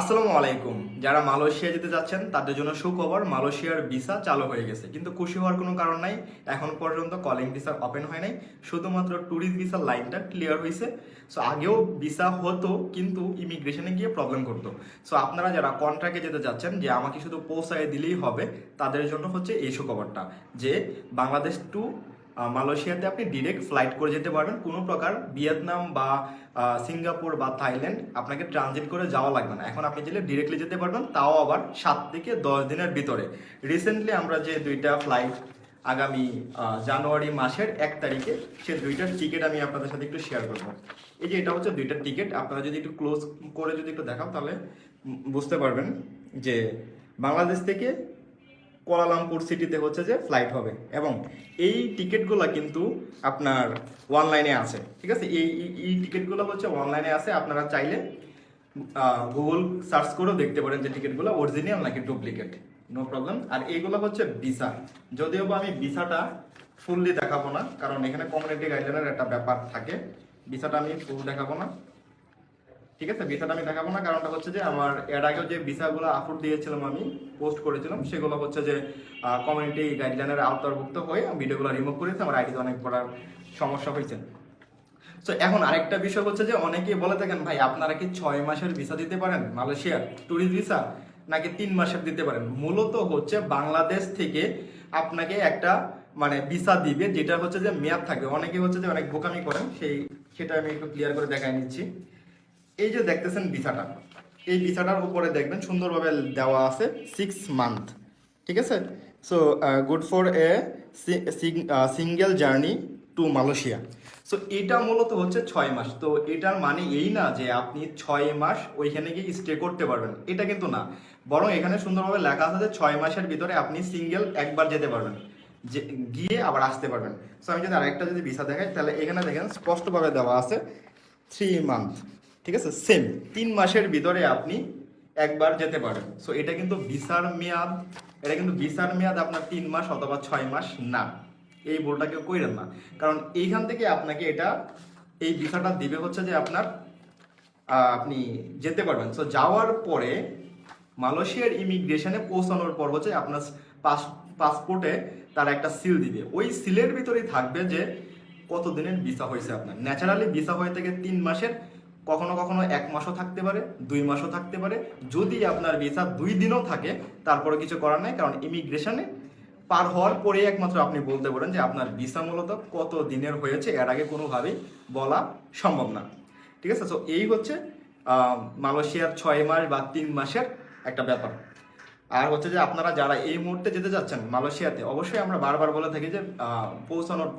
আসসালামু আলাইকুম। যারা মালয়েশিয়া যেতে যাচ্ছেন, তাদের জন্য সুখবর, মালয়েশিয়ার ভিসা চালু হয়ে গেছে। কিন্তু খুশি হওয়ার কোনো কারণ নাই, এখন পর্যন্ত কলিং ভিসা ওপেন হয় নাই। শুধুমাত্র ট্যুরিস্ট ভিসার লাইনটা ক্লিয়ার হয়েছে সো আগেও ভিসা হতো, কিন্তু ইমিগ্রেশনে গিয়ে প্রবলেম করতো। সো আপনারা যারা কন্ট্রাক্টে যেতে যাচ্ছেন, যে আমাকে শুধু পৌঁছায় দিলেই হবে, তাদের জন্য হচ্ছে এই সুখবরটা। যে বাংলাদেশ টু মালয়েশিয়াতে আপনি ডিরেক্ট ফ্লাইট করে যেতে পারবেন। কোনো প্রকার ভিয়েতনাম বা সিঙ্গাপুর বা থাইল্যান্ড আপনাকে ট্রানজিট করে যাওয়া লাগবে না। এখন আপনি চাইলে ডিরেক্টলি যেতে পারবেন, তাও আবার সাত থেকে দশ দিনের ভিতরে। রিসেন্টলি আমরা যে দুইটা ফ্লাইট আগামী জানুয়ারি মাসের এক তারিখে, সে দুইটার টিকিট আমি আপনাদের সাথে একটু শেয়ার করব। এই যে এটা হচ্ছে দুইটার টিকিট আপনারা যদি একটু ক্লোজ করে যদি একটু দেখান তাহলে বুঝতে পারবেন যে বাংলাদেশ থেকে কোয়ালালামপুর সিটিতে হচ্ছে যে ফ্লাইট হবে। এবং এই টিকিটগুলো কিন্তু আপনার অনলাইনে আছে। ঠিক আছে? এই, এই- টিকিটগুলো হচ্ছে অনলাইনে আছে। আপনারা চাইলে গুগল সার্চ করেও দেখতে পারেন যে টিকিটগুলো অরিজিনাল নাকি ডুপ্লিকেট নো প্রবলেম আর এইগুলো হচ্ছে ভিসা যদিও বা আমি ভিসাটা ফুললি দেখাবো না, কারণ এখানে কমিউনিটি গাইডলাইনের একটা ব্যাপার থাকে। ভিসাটা আমি ফুল দেখাবো না। ঠিক আছে, ভিসাটা আমি দেখাবো না, কারণটা হচ্ছে যে আমার এর আগেও যে ভিসাগুলো আপলোড দিয়েছিলাম আমি পোস্ট করেছিলাম, সেগুলো হচ্ছে যে কমিউনিটি গাইডলাইনের আওতাভুক্ত হয়ে ভিডিওগুলো রিমুভ করেছে, আমার আইডিতে অনেক বড় সমস্যা হয়েছে। তো এখন আরেকটা বিষয় হচ্ছে যে অনেকেই বলে থাকেন, ভাই, আপনারা কি ছয় মাসের ভিসা দিতে পারেন? মালয়েশিয়ার ট্যুরিস্ট ভিসা নাকি তিন মাসের দিতে পারেন? মূলত হচ্ছে বাংলাদেশ থেকে আপনাকে একটা মানে ভিসা দিবে, যেটা হচ্ছে যে মেয়াদ থাকবে অনেকে হচ্ছে যে অনেক বোকামি করেন, সেই, সেটা আমি একটু ক্লিয়ার করে দেখাই নিচ্ছি। এই যে দেখতেছেন ভিসাটা এই ভিসাটার উপরে দেখবেন সুন্দরভাবে দেওয়া আছে সিক্স মান্থ ঠিক আছে? So good for a single journey to Malaysia so এটা মূলত হচ্ছে ছয় মাস। তো এটার মানে এই না যে আপনি ছয় মাস ওইখানে গিয়ে স্টে করতে পারবেন। এটা কিন্তু না। বরং এখানে সুন্দরভাবে লেখা আছে যে ছয় মাসের ভিতরে আপনি সিঙ্গেল একবার যেতে পারবেন। যে, গিয়ে আবার আসতে পারবেন। সো আমি যদি আরেকটা যদি ভিসা দেখাই, তাহলে এখানে দেখেন স্পষ্টভাবে দেওয়া আছে থ্রি মান্থ ঠিক আছে? সেম তিন মাসের ভিতরে আপনি একবার যেতে পারেন। সো এটা কিন্তু ভিসার মেয়াদ, এটা কিন্তু ভিসার মেয়াদ আপনার তিন মাস অথবা ছয় মাস না। এই ভুলটা কেউ কইরেন না। কারণ এইখান থেকে আপনাকে এটা, এই ভিসাটা দিবে হচ্ছে যে আপনার আপনি যেতে পারবেন। সো যাওয়ার পরে মালয়েশিয়ার ইমিগ্রেশনে পৌঁছানোর পর হচ্ছে আপনার পাস, পাসপোর্টে তারা একটা সিল দিবে। ওই সিলের ভিতরেই থাকবে যে কতদিনের ভিসা হয়েছে আপনার। ন্যাচারালি ভিসা হয়ে থেকে তিন মাসের কখনো কখনো এক মাসও থাকতে পারে, দুই মাসও থাকতে পারে। যদি আপনার ভিসা দুই দিনও থাকে তারপরে কিছু করার নাই, কারণ ইমিগ্রেশনে পার হওয়ার পরে একমাত্র আপনি বলতে পারেন যে আপনার ভিসা মূলত কত দিনের হয়েছে, এর আগে কোনোভাবেই বলা সম্ভব না। ঠিক আছে? তো এই হচ্ছে মালয়েশিয়ার ছয় মাস বা তিন মাসের একটা ব্যাপার। আর হচ্ছে যে আপনারা যারা এই মুহূর্তে যেতে যাচ্ছেন মালয়েশিয়াতে, অবশ্যই আমরা বারবার বলে থাকি যে পৌঁছানোর